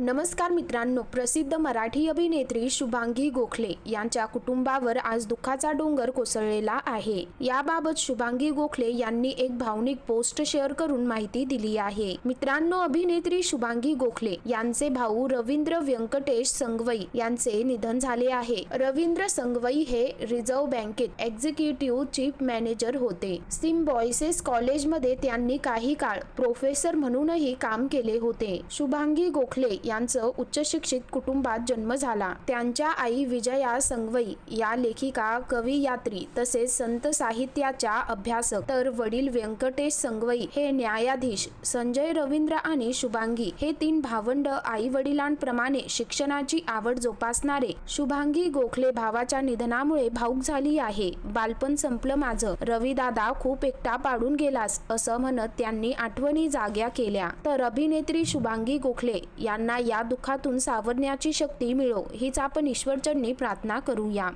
नमस्कार मित्रांनो प्रसिद्ध मराठी अभिनेत्री शुभांगी गोखले यांच्या कुटुंबावर आज दुःखाचा डोंगर कोसळलेला आहे. याबाबत शुभांगी गोखले यांनी एक भावनिक पोस्ट शेअर करून माहिती दिली आहे. मित्रांनो अभिनेत्री शुभांगी गोखले यांचे भाऊ रवींद्र व्यंकटेश संगवई यांचे निधन झाले आहे. रवींद्र संगवई हे रिझर्व्ह बँकेत एक्झिक्युटिव्ह चीफ मॅनेजर होते. सिम्बॉयसेस कॉलेजमध्ये त्यांनी काही काळ प्रोफेसर म्हणूनही काम केले होते. शुभांगी गोखले यांचं उच्चशिक्षित कुटुंबात जन्म झाला. त्यांच्या आई विजया संगवई या लेखिका कवयित्री तसेच संत साहित्याच्या अभ्यासक. तर वडील व्यंकटेश संगवई हे न्यायाधीश संजय रवींद्र आणि शुभांगी हे तीन भावंड आई वडिलांप्रमाणे शिक्षणाची आवड जोपासणारे शुभांगी गोखले भावाच्या निधनामुळे भाऊक झाली आहे. बालपण संपलं माझं. रवीदादा खूप एकटा पाडून गेलास असं म्हणत त्यांनी आठवणी जाग्या केल्या. तर अभिनेत्री शुभांगी गोखले यांना या दुःखातून सावरण्याची शक्ती मिळो हीच आपण ईश्वरचरणी प्रार्थना करूया.